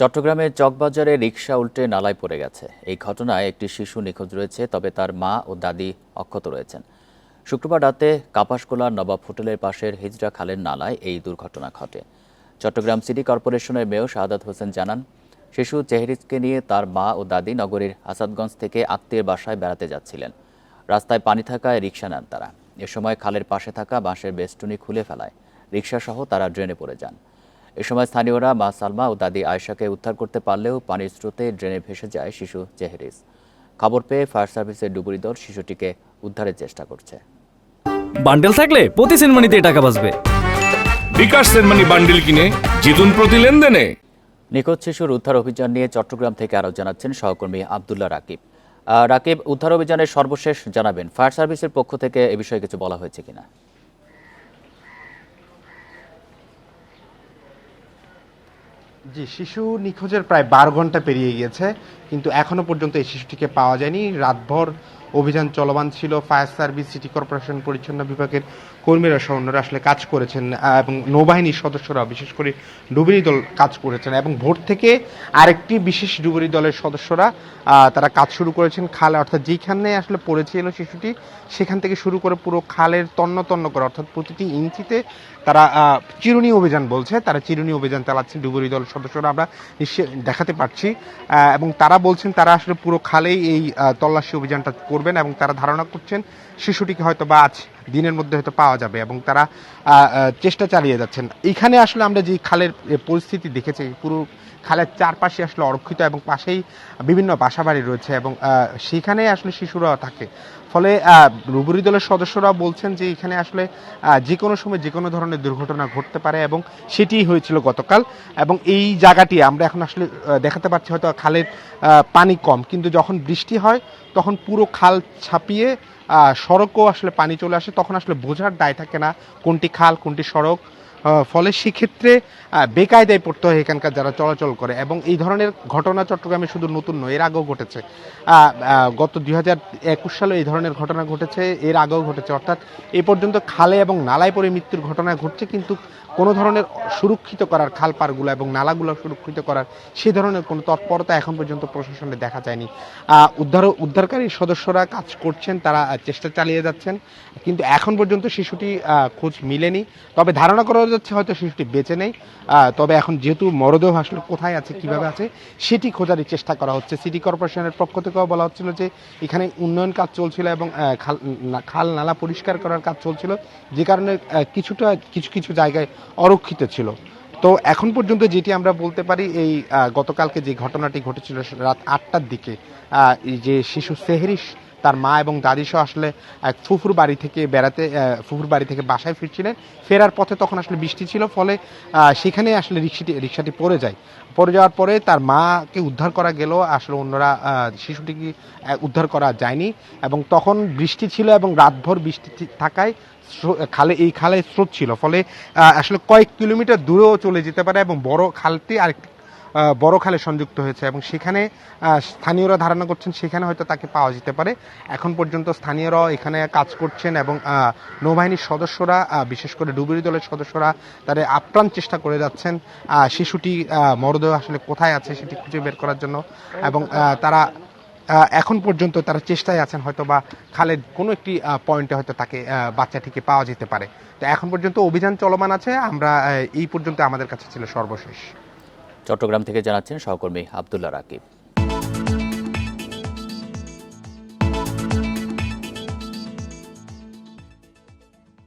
চট্টগ্রামের চকবাজারে রিকশা উল্টে নালায় পড়ে গেছে। এই ঘটনায় একটি শিশু নিখোঁজ রয়েছে, তবে তার মা ও দাদি অক্ষত রয়েছেন। শুক্রবার রাতে কাপাসকোলার নবাব হোটেলের পাশের হিজড়া খালের নালায় এই দুর্ঘটনা ঘটে। চট্টগ্রাম সিটি কর্পোরেশনের মেয়র শাহাদাত হোসেন জানান, শিশু চেহরিজকে নিয়ে তার মা ও দাদি নগরীর আসাদগঞ্জ থেকে আত্মীয়ের বাসায় বেড়াতে যাচ্ছিলেন। রাস্তায় পানি থাকায় রিকশা নেন তারা। এ সময় খালের পাশে থাকা বাঁশের বেষ্টনী খুলে ফেলায়। রিকশাসহ তারা ড্রেনে পড়ে যান। এ সময় স্থানীয়রা মা সালমা ও দাদি আয়েশাকে উদ্ধার করতে পারলেও পানির স্রোতে ড্রেনে ভেসে যায় শিশু চেহরিস খবর পেয়ে ফায়ার সার্ভিসের ডুবুরি দল শিশুটিকে উদ্ধারের চেষ্টা করছে। বান্ডেল থাকলে প্রতি সেনমানিতে টাকা বাঁচবে। বিকাশ সেনমানি বান্ডিল কিনে জিতুন প্রতি লেনদেনে। নিখোঁজ শিশুর উদ্ধার অভিযান নিয়ে চট্টগ্রাম থেকে আরও জানাচ্ছেন সহকর্মী আবদুল্লাহ রাকিব। রাকিব উদ্ধার অভিযানের সর্বশেষ জানাবেন। ফায়ার সার্ভিসের পক্ষ থেকে এ বিষয়ে কিছু বলা হয়েছে কিনা? জি, শিশু নিখোঁজের প্রায় বারো ঘণ্টা পেরিয়ে গিয়েছে, কিন্তু এখনও পর্যন্ত এই শিশুটিকে পাওয়া যায়নি। রাতভর অভিযান চলমান ছিল, ফায়ার সার্ভিস, সিটি কর্পোরেশন, পরিচ্ছন্ন বিভাগের কর্মীরা সহ অন্যরা আসলে কাজ করেছেন এবং নৌবাহিনীর সদস্যরা, বিশেষ করে ডুবুরি দল কাজ করেছেন, এবং ভোর থেকে আরেকটি বিশেষ ডুবুরি দলের সদস্যরা তারা কাজ শুরু করেছেন খালে, অর্থাৎ যেখানে আসলে পড়েছিল শিশুটি, সেখান থেকে শুরু করে পুরো খালের তন্ন তন্ন করে, অর্থাৎ প্রতিটি ইঞ্চিতে তারা চিরুনি অভিযান বলছে, তারা চিরুনি অভিযান চালাচ্ছেন ডুবুরি দল সদস্যরা, আমরা দেখাতে পারছি এবং তারা বলছেন তারা আসলে পুরো খালেই এই তল্লাশি অভিযানটা করবেন এবং তারা ধারণা করছেন শিশুটিকে হয়তো বা আজ দিনের মধ্যে হয়তো পাওয়া যাবে এবং তারা চেষ্টা চালিয়ে যাচ্ছেন। এখানে আসলে আমরা যে খালের পরিস্থিতি দেখেছি, পুরো খালের চারপাশে আসলে অরক্ষিত এবং পাশেই বিভিন্ন বাসাবাড়ি রয়েছে এবং সেখানে আসলে শিশুরা থাকে। ফলে রুবুরি দলের সদস্যরা বলছেন যে এখানে আসলে যে কোনো সময় যে কোনো ধরনের দুর্ঘটনা ঘটতে পারে এবং সেটিই হয়েছিল গতকাল এবং এই জায়গাটি আমরা এখন আসলে দেখাতে পারছি হয়তো খালের পানি কম। কিন্তু যখন বৃষ্টি হয়, তখন পুরো খাল ছাপিয়ে সড়কও আসলে পানি চলে আসে, তখন আসলে বোঝার দায় থাকে না কোনটি খাল, কোনটি সড়ক। ফলে সেক্ষেত্রে বেকায়দায় পড়তে হয় এখানকার যারা চলাচল করে এবং এই ধরনের ঘটনা চট্টগ্রামে শুধু নতুন নয়, এর আগেও ঘটেছে। গত দুই হাজার একুশ সালে এই ধরনের ঘটনা ঘটেছে, এর আগেও ঘটেছে। অর্থাৎ এ পর্যন্ত খালে এবং নালায় পরে মৃত্যুর ঘটনা ঘটছে, কিন্তু কোনো ধরনের সুরক্ষিত করার খাল পারগুলো এবং নালাগুলো সুরক্ষিত করার সেই ধরনের কোনো তৎপরতা এখন পর্যন্ত প্রশাসনে দেখা যায়নি। উদ্ধার, উদ্ধারকারী সদস্যরা কাজ করছেন, তারা চেষ্টা চালিয়ে যাচ্ছেন, কিন্তু এখন পর্যন্ত শিশুটি খোঁজ মিলেনি। তবে ধারণা করা যাচ্ছে হয়তো শিশুটি বেঁচে নেই। তবে এখন যেহেতু মরদেহ আসলে কোথায় আছে, কীভাবে আছে, সেটি খোঁজারই চেষ্টা করা হচ্ছে। সিটি কর্পোরেশনের পক্ষ থেকেও বলা হচ্ছিল যে, এখানে উন্নয়ন কাজ চলছিল এবং খাল খাল, নালা পরিষ্কার করার কাজ চলছিল। যে কারণে কিছুটা, কিছু কিছু জায়গায় অরক্ষিত ছিল। তো এখন পর্যন্ত যেটি আমরা বলতে পারি, এই গতকালকে যে ঘটনাটি ঘটেছিল রাত আটটার দিকে যে শিশু সেহরিশ, তার মা এবং দাদি সহ আসলে এক ফুফুর বাড়ি থেকে বেড়াতে ফুফুর বাড়ি থেকে বাসায় ফিরছিলেন। ফেরার পথে তখন আসলে বৃষ্টি ছিল, ফলে সেখানে আসলে রিক্সাটি রিক্সাটি পড়ে যায়। পড়ে যাওয়ার পরে তার মাকে উদ্ধার করা গেল, আসলে অন্যরা শিশুটিকে উদ্ধার করা যায়নি। এবং তখন বৃষ্টি ছিল এবং রাতভর বৃষ্টি থাকায় খালে এই খালে স্রোত ছিল। ফলে আসলে কয়েক কিলোমিটার দূরেও চলে যেতে পারে এবং বড় খালটি আহ, বড় খালে সংযুক্ত হয়েছে এবং সেখানে স্থানীয়রা ধারণা করছেন সেখানে হয়তো তাকে পাওয়া যেতে পারে। এখন পর্যন্ত স্থানীয়রা এখানে কাজ করছেন এবং নৌবাহিনীর সদস্যরা বিশেষ করে ডুবুরি দলের সদস্যরা তাদের আপ্রাণ চেষ্টা করে যাচ্ছেন। শিশুটি মরদেহ আসলে কোথায় আছে সেটি খুঁজে বের করার জন্য এবং তারা এখন পর্যন্ত তারা চেষ্টায় আছেন হয়তো বা খালের কোনো একটি পয়েন্টে হয়তো তাকে বাচ্চাটিকে পাওয়া যেতে পারে। তো এখন পর্যন্ত অভিযান চলমান আছে, আমরা এই পর্যন্ত আমাদের কাছে ছিল সর্বশেষ। চট্টগ্রাম থেকে জানাচ্ছেন সহকর্মী আবদুল্লাহ রাকিব।